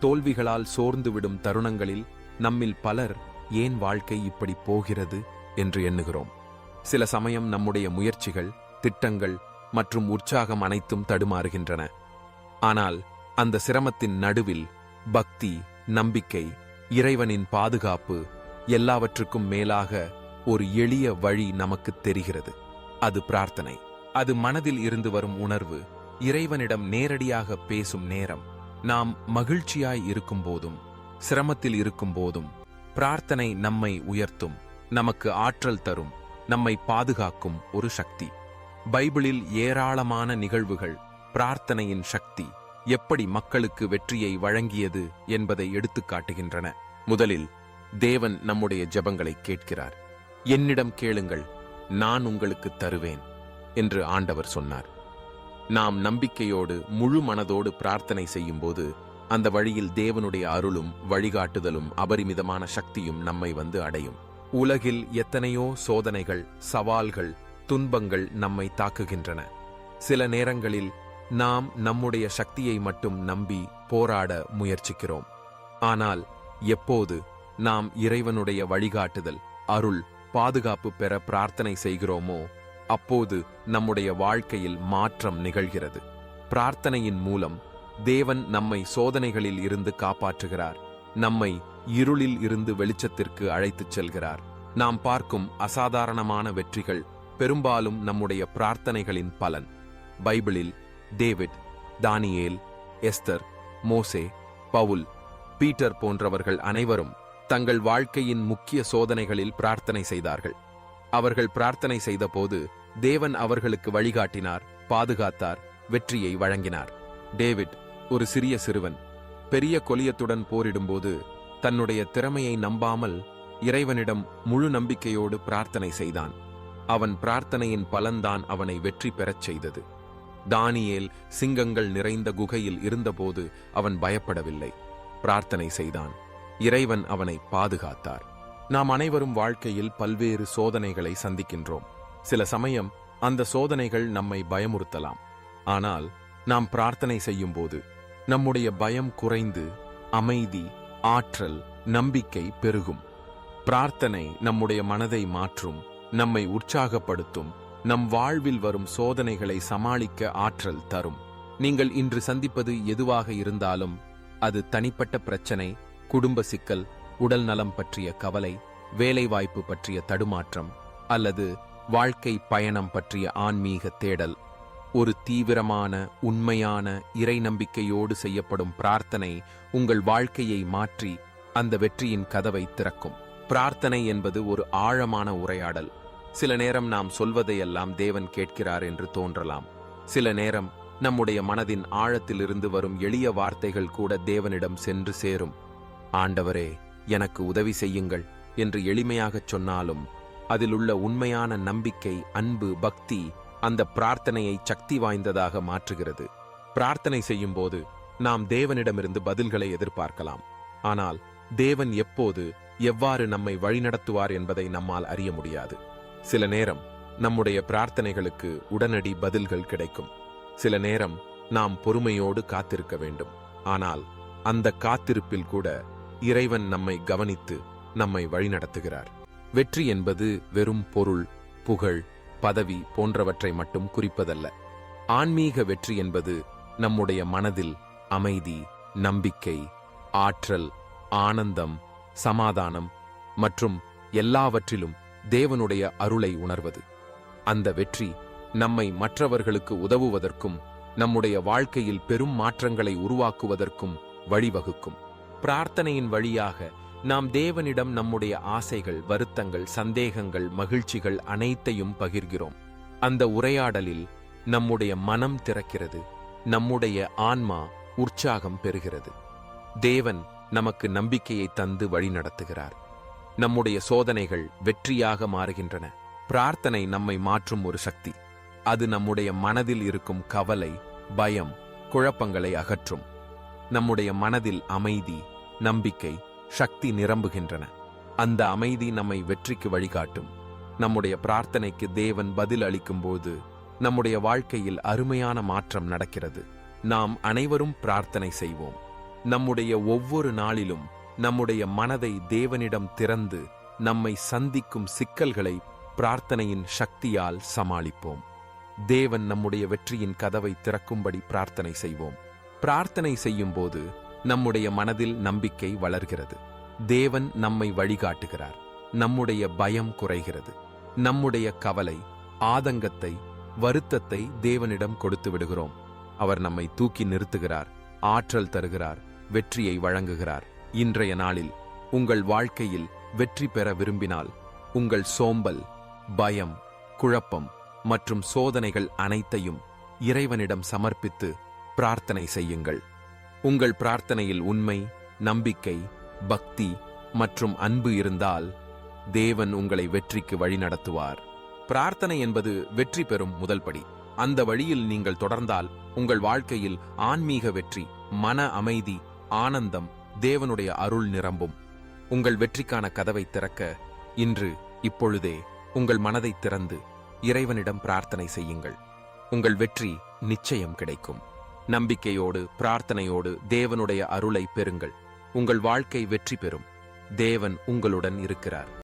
தோல்விகளால் சோர்ந்துவிடும் தருணங்களில் நம்மில் பலர் ஏன் வாழ்க்கை இப்படி போகிறது என்று எண்ணுகிறோம். சில சமயம் நம்முடைய முயற்சிகள் திட்டங்கள் மற்றும் உற்சாகம் அனைத்தும் தடுமாறுகின்றன. ஆனால் அந்த சிரமத்தின் நடுவில் பக்தி நம்பிக்கை இறைவனின் பாதுகாப்பு எல்லாவற்றுக்கும் மேலாக ஒரு எளிய வழி நமக்குத் தெரிகிறது. அது பிரார்த்தனை. அது மனதில் இருந்து வரும் உணர்வு இறைவனிடம் நேரடியாக பேசும் நேரம். நாம் மகிழ்ச்சியாய் இருக்கும்போதும் சிரமத்தில் இருக்கும்போதும் பிரார்த்தனை நம்மை உயர்த்தும் நமக்கு ஆற்றல் தரும் நம்மை பாதுகாக்கும் ஒரு சக்தி. பைபிளில் ஏராளமான நிகழ்வுகள் பிரார்த்தனையின் சக்தி எப்படி மக்களுக்கு வெற்றியை வழங்கியது என்பதை எடுத்துக் காட்டுகின்றன. முதலில் தேவன் நம்முடைய ஜபங்களை கேட்கிறார். என்னிடம் கேளுங்கள் நான் உங்களுக்கு தருவேன் என்று ஆண்டவர் சொன்னார். நாம் நம்பிக்கையோடு முழு மனதோடு பிரார்த்தனை செய்யும்போது அந்த வழியில் தேவனுடைய அருளும் வழிகாட்டுதலும் அபரிமிதமான சக்தியும் நம்மை வந்து அடையும். உலகில் எத்தனையோ சோதனைகள் சவால்கள் துன்பங்கள் நம்மை தாக்குகின்றன. சில நேரங்களில் நாம் நம்முடைய சக்தியை மட்டும் நம்பி போராட முயற்சிக்கிறோம். ஆனால் எப்போது நாம் இறைவனுடைய வழிகாட்டுதல் அருள் பாதுகாப்பு பெற பிரார்த்தனை செய்கிறோமோ அப்போது நம்முடைய வாழ்க்கையில் மாற்றம் நிகழ்கிறது. பிரார்த்தனையின் மூலம் தேவன் நம்மை சோதனைகளில் இருந்து காப்பாற்றுகிறார். நம்மை இருளில் இருந்து வெளிச்சத்திற்கு அழைத்துச் செல்கிறார். நாம் பார்க்கும் அசாதாரணமான வெற்றிகள் பெரும்பாலும் நம்முடைய பிரார்த்தனைகளின் பலன். பைபிளில் டேவிட் தானியேல் எஸ்தர் மோசே பவுல் பீட்டர் போன்றவர்கள் அனைவரும் தங்கள் வாழ்க்கையின் முக்கிய சோதனைகளில் பிரார்த்தனை செய்தார்கள். அவர்கள் பிரார்த்தனை செய்தபோது தேவன் அவர்களுக்கு வழிகாட்டினார் பாதுகாத்தார் வெற்றியை வழங்கினார். டேவிட் ஒரு சிறிய சிறுவன் பெரிய கொலியத்துடன் போரிடும்போது தன்னுடைய திறமையை நம்பாமல் இறைவனிடம் முழு நம்பிக்கையோடு பிரார்த்தனை செய்தான். அவன் பிரார்த்தனையின் பலன்தான் அவனை வெற்றி பெறச் செய்தது. தானியேல் சிங்கங்கள் நிறைந்த குகையில் இருந்தபோது அவன் பயப்படவில்லை. பிரார்த்தனை செய்தான். இறைவன் அவனை பாதுகாத்தார். நாம் அனைவரும் வாழ்க்கையில் பல்வேறு சோதனைகளை சந்திக்கின்றோம். சில சமயம் அந்த சோதனைகள் நம்மை பயமுறுத்தலாம். ஆனால் நாம் பிரார்த்தனை செய்யும்போது நம்முடைய பயம் குறைந்து அமைதி ஆற்றல் நம்பிக்கை பெருகும். பிரார்த்தனை நம்முடைய மனதை மாற்றும் நம்மை உற்சாகப்படுத்தும் நம் வாழ்வில் வரும் சோதனைகளை சமாளிக்க ஆற்றல் தரும். நீங்கள் இன்று சந்திப்பது எதுவாக இருந்தாலும் அது தனிப்பட்ட பிரச்சனை குடும்ப சிக்கல் உடல் நலம் பற்றிய கவலை வேலைவாய்ப்பு பற்றிய தடுமாற்றம் அல்லது வாழ்க்கை பயணம் பற்றிய ஆன்மீக தேடல். ஒரு தீவிரமான உண்மையான இறை நம்பிக்கையோடு செய்யப்படும் பிரார்த்தனை உங்கள் வாழ்க்கையை மாற்றி அந்த வெற்றியின் கதவை திறக்கும். பிரார்த்தனை என்பது ஒரு ஆழமான உரையாடல். சில நேரம் நாம் சொல்வதையெல்லாம் தேவன் கேட்கிறார் என்று தோன்றலாம். சில நேரம் நம்முடைய மனதின் ஆழத்திலிருந்து வரும் எளிய வார்த்தைகள் கூட தேவனிடம் சென்று சேரும். ஆண்டவரே எனக்கு உதவி செய்யுங்கள் என்று எளிமையாகச் சொன்னாலும் அதிலுள்ள உண்மையான நம்பிக்கை அன்பு பக்தி அந்த பிரார்த்தனையை சக்தி வாய்ந்ததாக மாற்றுகிறது. பிரார்த்தனை செய்யும்போது நாம் தேவனிடமிருந்து பதில்களை எதிர்பார்க்கலாம். ஆனால் தேவன் எப்போது எவ்வாறு நம்மை வழிநடத்துவார் என்பதை நம்மால் அறிய முடியாது. சில நேரம் நம்முடைய பிரார்த்தனைகளுக்கு உடனடி பதில்கள் கிடைக்கும். சில நேரம் நாம் பொறுமையோடு காத்திருக்க வேண்டும். ஆனால் அந்த காத்திருப்பில் கூட இறைவன் நம்மை கவனித்து நம்மை வழிநடத்துகிறார். வெற்றி என்பது வெறும் பொருள் புகழ் பதவி போன்றவற்றை மட்டும் குறிப்பதல்ல. ஆன்மீக வெற்றி என்பது நம்முடைய மனதில் அமைதி நம்பிக்கை ஆற்றல் ஆனந்தம் சமாதானம் மற்றும் எல்லாவற்றிலும் தேவனுடைய அருளை உணர்வது. அந்த வெற்றி நம்மை மற்றவர்களுக்கு உதவுவதற்கும் நம்முடைய வாழ்க்கையில் பெரும் மாற்றங்களை உருவாக்குவதற்கும் வழிவகுக்கும். பிரார்த்தனையின் வழியாக நாம் தேவனிடம் நம்முடைய ஆசைகள் வருத்தங்கள் சந்தேகங்கள் மகிழ்ச்சிகள் அனைத்தையும் பகிர்கிறோம். அந்த உரையாடலில் நம்முடைய மனம் திறக்கிறது நம்முடைய ஆன்மா உற்சாகம் பெறுகிறது. தேவன் நமக்கு நம்பிக்கையை தந்து வழிநடத்துகிறார். நம்முடைய சோதனைகள் வெற்றியாக மாறுகின்றன. பிரார்த்தனை நம்மை மாற்றும் ஒரு சக்தி. அது நம்முடைய மனதில் இருக்கும் கவலை பயம் குழப்பங்களை அகற்றும். நம்முடைய மனதில் அமைதி நம்பிக்கை சக்தி நிரம்புகின்றன. அந்த அமைதி நம்மை வெற்றிக்கு வழிகாட்டும். நம்முடைய பிரார்த்தனைக்கு தேவன் பதில் அளிக்கும்போது நம்முடைய வாழ்க்கையில் அருமையான மாற்றம் நடக்கிறது. நாம் அனைவரும் பிரார்த்தனை செய்வோம். நம்முடைய ஒவ்வொரு நாளிலும் நம்முடைய மனதை தேவனிடம் திறந்து நம்மை சந்திக்கும் சிக்கல்களை பிரார்த்தனையின் சக்தியால் சமாளிப்போம். தேவன் நம்முடைய வெற்றியின் கதவை திறக்கும்படி பிரார்த்தனை செய்வோம். பிரார்த்தனை செய்யும்போது நம்முடைய மனதில் நம்பிக்கை வளர்கிறது. தேவன் நம்மை வழிகாட்டுகிறார். நம்முடைய பயம் குறைகிறது. நம்முடைய கவலை ஆதங்கத்தை வருத்தத்தை தேவனிடம் கொடுத்து விடுகிறோம். அவர் நம்மை தூக்கி நிறுத்துகிறார் ஆற்றல் தருகிறார் வெற்றியை வழங்குகிறார். இன்றைய நாளில் உங்கள் வாழ்க்கையில் வெற்றி பெற விரும்பினால் உங்கள் சோம்பல் பயம் குழப்பம் மற்றும் சோதனைகள் அனைத்தையும் இறைவனிடம் சமர்ப்பித்து பிரார்த்தனை செய்யுங்கள். உங்கள் பிரார்த்தனையில் உண்மை நம்பிக்கை பக்தி மற்றும் அன்பு இருந்தால் தேவன் உங்களை வெற்றிக்கு வழிநடத்துவார். பிரார்த்தனை என்பது வெற்றி பெறும் முதல் படி. அந்த வழியில் நீங்கள் தொடர்ந்தால் உங்கள் வாழ்க்கையில் ஆன்மீக வெற்றி மன அமைதி ஆனந்தம் தேவனுடைய அருள் நிரம்பும். உங்கள் வெற்றிக்கான கதவை திறக்க இன்று இப்பொழுதே உங்கள் மனதை திறந்து இறைவனிடம் பிரார்த்தனை செய்யுங்கள். உங்கள் வெற்றி நிச்சயம் கிடைக்கும். நம்பிக்கையோடு பிரார்த்தனையோடு தேவனுடைய அருளை பெறுங்கள். உங்கள் வாழ்க்கை வெற்றி பெறும். தேவன் உங்களுடன் இருக்கிறார்.